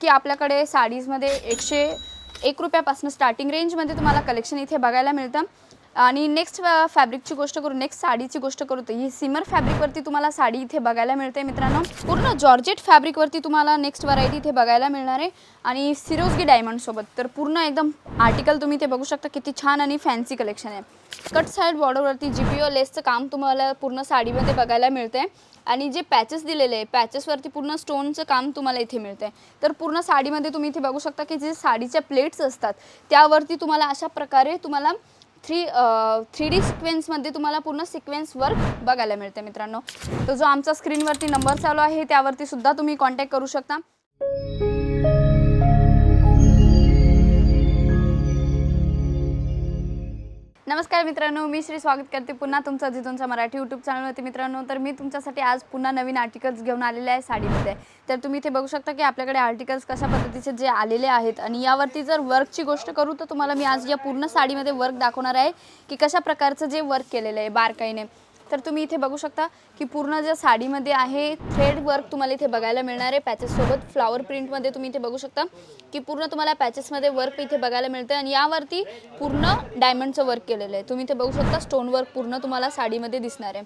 की आपल्याकडे साडीजमध्ये एकशे एक रुपयापासून स्टार्टिंग रेंजमध्ये तुम्हाला कलेक्शन इथे बघायला मिळतं. आणि नेक्स्ट फॅब्रिकची गोष्ट करू नेक्स्ट साडीची गोष्ट करू तर ही सिमर फॅब्रिकवरती तुम्हाला साडी इथे बघायला मिळते मित्रांनो. पूर्ण जॉर्जेट फॅब्रिकवरती तुम्हाला नेक्स्ट व्हरायटी इथे बघायला मिळणार आहे. आणि सिरोजगी डायमंडसोबत तर पूर्ण एकदम आर्टिकल तुम्ही इथे बघू शकता. किती छान आणि फॅन्सी कलेक्शन आहे. कट साईड बॉर्डरवरती जी पी ओ लेसचं काम तुम्हाला पूर्ण साडीमध्ये बघायला मिळते. आणि जे पॅचेस दिलेले आहे पॅचेसवरती पूर्ण स्टोनचं काम तुम्हाला इथे मिळते. तर पूर्ण साडीमध्ये तुम्ही इथे बघू शकता की जे साडीच्या प्लेट्स असतात त्यावरती तुम्हाला अशा प्रकारे तुम्हाला थ्री थ्री डी सिक्वेन्समध्ये तुम्हाला पूर्ण सिक्वेन्स वर्क बघायला मिळते मित्रांनो. तो जो आमचा स्क्रीनवरती नंबर चालू आहे त्यावरती सुद्धा तुम्ही कॉन्टॅक्ट करू शकता. नमस्कार मित्रांनो मी श्री स्वागत करते पुन्हा तुमचं तुमचा मराठी यूट्यूब चॅनलवरती मित्रांनो तर मी तुमच्यासाठी आज पुन्हा नवीन आर्टिकल्स घेऊन आलेले आहे साडीमध्ये. तर तुम्ही इथे बघू शकता की आपल्याकडे आर्टिकल्स कशा पद्धतीचे जे आलेले आहेत आणि यावरती जर वर्कची गोष्ट करू तर तुम्हाला मी आज या पूर्ण साडीमध्ये वर्क दाखवणार आहे की कशा प्रकारचं जे वर्क केलेलं आहे बारकाईने. तर तुम्ही इथे बघू शकता की पूर्ण ज्या साडीमध्ये आहे थ्रेड वर्क तुम्हाला इथे बघायला मिळणार आहे. पॅचेससोबत फ्लावर प्रिंटमध्ये तुम्ही इथे बघू शकता की पूर्ण तुम्हाला पॅचेसमध्ये वर्क इथे बघायला मिळतं आणि यावरती पूर्ण डायमंडचं वर्क केलेलं आहे. तुम्ही इथे बघू शकता स्टोन वर्क पूर्ण तुम्हाला साडीमध्ये दिसणार आहे.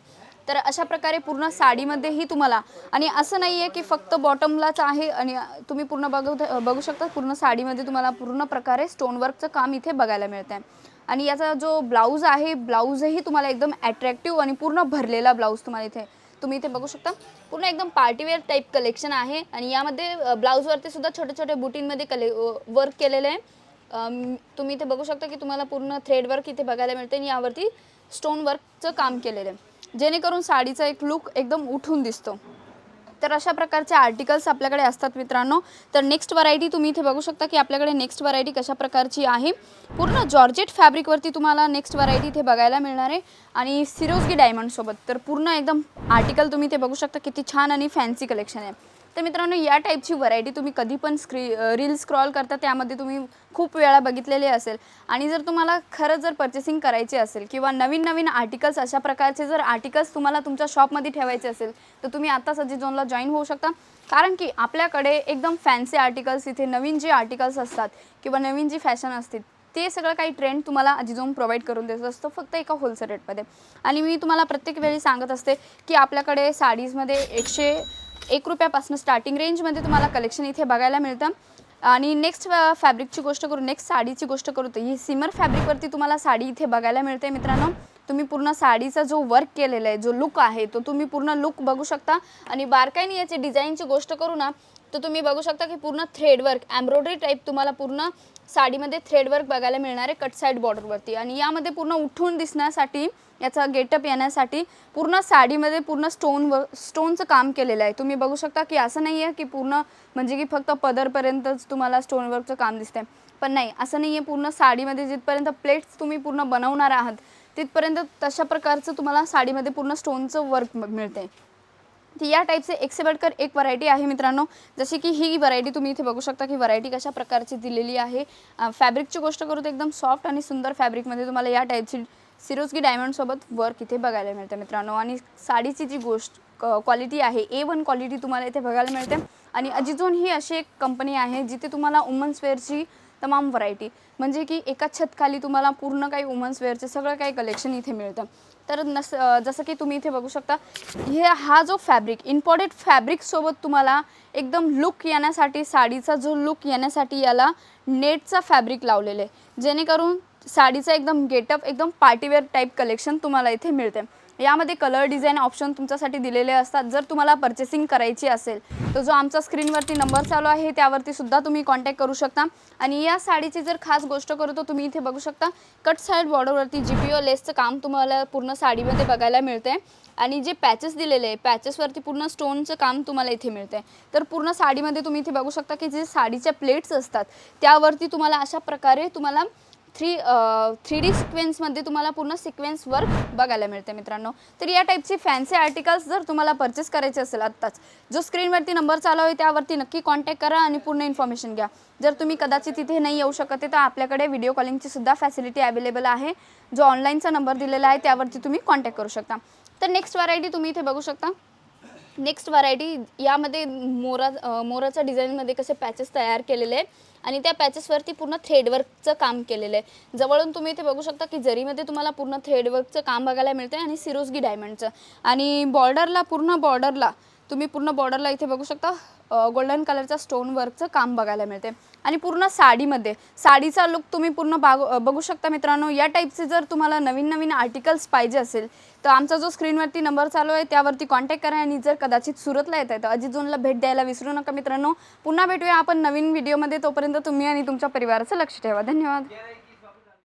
तर अशा प्रकारे पूर्ण साडीमध्येही तुम्हाला आणि असं नाही आहे की फक्त बॉटमलाच आहे आणि तुम्ही पूर्ण बघू बघू शकता पूर्ण साडीमध्ये तुम्हाला पूर्ण प्रकारे स्टोनवर्कचं काम इथे बघायला मिळतं आहे आणि याचा जो ब्लाऊज आहे ब्लाऊजही तुम्हाला एकदम ॲट्रॅक्टिव्ह आणि पूर्ण भरलेला ब्लाऊज तुम्हाला इथे तुम्ही इथे बघू शकता. पूर्ण एकदम पार्टीवेअर टाईप कलेक्शन आहे आणि यामध्ये ब्लाऊजवरती सुद्धा छोटे छोटे बुटींमध्ये कले वर्क केलेलं आहे. तुम्ही इथे बघू शकता की तुम्हाला पूर्ण थ्रेड वर्क इथे बघायला मिळते आणि यावरती स्टोन वर्कचं काम केलेलं आहे. जेणेकरून साडीचा एक लुक एकदम उठून दिसतो. तर अशा प्रकारचे आर्टिकल्स आपल्याकडे असतात मित्रांनो. तर नेक्स्ट व्हरायटी तुम्ही इथे बघू शकता की आपल्याकडे नेक्स्ट व्हरायटी कशा प्रकारची आहे. पूर्ण जॉर्जेट फॅब्रिकवरती तुम्हाला नेक्स्ट व्हरायटी इथे बघायला मिळणार आहे. आणि सिरोजगी डायमंडसोबत तर पूर्ण एकदम आर्टिकल तुम्ही इथे बघू शकता किती छान आणि फॅन्सी कलेक्शन आहे. तर मित्रांनो या टाईपची व्हरायटी तुम्ही कधी पण स्क्री रील स्क्रॉल करता त्यामध्ये तुम्ही खूप वेळा बघितलेले असेल. आणि जर तुम्हाला खरंच जर पर्चेसिंग करायची असेल किंवा नवीन नवीन आर्टिकल्स अशा प्रकारचे जर आर्टिकल्स तुम्हाला तुमच्या शॉपमध्ये ठेवायचे असेल तर तुम्ही आत्ताच सज्जी झोनला जॉईन होऊ शकता. कारण की आपल्याकडे एकदम फॅन्सी आर्टिकल्स इथे नवीन जे आर्टिकल्स असतात किंवा नवीन जी फॅशन असते ते सगळं काही ट्रेंड तुम्हाला अजिझोन प्रोव्हाइड करून देत असतो फक्त एका होलसेल रेटमध्ये आणि मी तुम्हाला प्रत्येक वेळी सांगत असते की आपल्याकडे साडीजमध्ये एकशे एक रुपयापासून स्टार्टिंग रेंजमध्ये तुम्हाला कलेक्शन इथे बघायला मिळतं. आणि नेक्स्ट फॅब्रिकची गोष्ट करू नेक्स्ट साडीची गोष्ट करू तर ही सिमर फॅब्रिकवरती तुम्हाला साडी इथे बघायला मिळते मित्रांनो. तुम्ही पूर्ण साडीचा जो वर्क केलेला आहे जो लुक आहे तो तुम्ही पूर्ण लुक बघू शकता. आणि बारकाईने याची डिझाईनची गोष्ट करू ना तर तुम्ही बघू शकता की पूर्ण थ्रेडवर्क एम्ब्रॉयडरी टाईप तुम्हाला पूर्ण साडीमध्ये थ्रेडवर्क बघायला मिळणार आहे कट साईड बॉर्डरवरती आणि यामध्ये पूर्ण उठून दिसण्यासाठी याचा गेटअप येण्यासाठी पूर्ण साडीमध्ये पूर्ण स्टोन व स्टोनचं काम केलेलं आहे. तुम्ही बघू शकता की असं नाही आहे की पूर्ण म्हणजे की फक्त पदरपर्यंतच तुम्हाला स्टोन वर्कचं काम दिसतंय. पण नाही असं नाही आहे पूर्ण साडीमध्ये जिथपर्यंत प्लेट्स तुम्ही पूर्ण बनवणार आहात तिथपर्यंत तशा प्रकारचं तुम्हाला साडीमध्ये पूर्ण स्टोनचं वर्क मिळते ती या टाईपचे एक से एक व्हरायटी आहे मित्रांनो. जशी की ही व्हरायटी तुम्ही इथे बघू शकता की व्हरायटी कशा प्रकारची दिलेली आहे. फॅब्रिकची गोष्ट करू तर एकदम सॉफ्ट आणि सुंदर फॅब्रिकमध्ये तुम्हाला या टाईपची सिरोजगी डायमंडसोबत वर्क इथे बघायला मिळते मित्रांनो. आणि साडीची जी गोष्ट क्वालिटी आहे ए वन क्वालिटी तुम्हाला इथे बघायला मिळते आणि अजिझोन ही अशी एक कंपनी आहे जिथे तुम्हाला वुमन्स वेअरची तमाम व्हरायटी म्हणजे की एकाच छतखाली तुम्हाला पूर्ण काही वुमन्स वेअरचे सगळं काही कलेक्शन इथे मिळतं. तर नस जसं की तुम्ही इथे बघू शकता हे हा जो फॅब्रिक इम्पॉर्टेड फॅब्रिकसोबत तुम्हाला एकदम लुक येण्यासाठी साडीचा जो लुक येण्यासाठी याला नेटचा फॅब्रिक लावलेलं आहे. जेणेकरून साडीचा एकदम गेटअप एकदम पार्टीवेअर टाईप कलेक्शन तुम्हाला इथे मिळते. यामध्ये कलर डिझाईन ऑप्शन तुमच्यासाठी दिलेले असतात. जर तुम्हाला पर्चेसिंग करायची असेल तर जो आमचा स्क्रीनवरती नंबर चालू आहे त्यावरती सुद्धा तुम्ही कॉन्टॅक्ट करू शकता. आणि या साडीची जर खास गोष्ट करू तर तुम्ही इथे बघू शकता कट साईड बॉर्डरवरती जी पी ओ लेसचं काम तुम्हाला पूर्ण साडीमध्ये बघायला मिळते आणि जे पॅचेस दिलेले आहे पॅचेसवरती पूर्ण स्टोनचं काम तुम्हाला इथे मिळते तर पूर्ण साडीमध्ये तुम्ही इथे बघू शकता की जे साडीच्या प्लेट्स असतात त्यावरती तुम्हाला अशा प्रकारे तुम्हाला थ्री थ्री डी सिक्वेन्समध्ये तुम्हाला पूर्ण सिक्वेन्स वर्क बघायला मिळते मित्रांनो. तर या टाईपची फॅन्सी आर्टिकल्स जर तुम्हाला परचेस करायचे असेल आत्ताच जो स्क्रीनवरती नंबर चालू आहे त्यावरती नक्की कॉन्टॅक्ट करा आणि पूर्ण इन्फॉर्मेशन घ्या. जर तुम्ही कदाचित तिथे नाही येऊ शकत तर आपल्याकडे व्हिडिओ कॉलिंगची सुद्धा फॅसिलिटी अवेलेबल आहे. जो ऑनलाईनचा नंबर दिलेला आहे त्यावरती तुम्ही कॉन्टॅक्ट करू शकता. तर नेक्स्ट व्हरायटी तुम्ही इथे बघू शकता. नेक्स्ट व्हरायटी यामध्ये मोरा मोराच्या डिझाईनमध्ये कसे पॅचेस तयार केलेले आहे आणि त्या पॅचेसवरती पूर्ण थ्रेडवर्कचं काम केलेलं आहे. जवळून तुम्ही इथे बघू शकता की जरीमध्ये तुम्हाला पूर्ण थ्रेडवर्कचं काम बघायला मिळतं आणि सिरोजगी डायमंडचं. आणि बॉर्डरला पूर्ण बॉर्डरला तुम्ही पूर्ण बॉर्डरला इथे बघू शकता. गोल्डन कलरचा स्टोन वर्कचं काम बघायला मिळते. आणि पूर्ण साडीमध्ये साडीचा लुक तुम्ही पूर्ण बाग बघू शकता मित्रांनो या टाईपचे जर तुम्हाला नवीन नवीन आर्टिकल्स पाहिजे असेल तर आमचा जो स्क्रीनवरती नंबर चालू आहे त्यावरती कॉन्टॅक्ट करा आणि जर कदाचित सुरतला येत आहे तर अजित झोनला भेट द्यायला विसरू नका मित्रांनो. पुन्हा भेटूया आपण नवीन व्हिडिओमध्ये तोपर्यंत तुम्ही आणि तुमच्या परिवाराचं लक्ष ठेवा. धन्यवाद.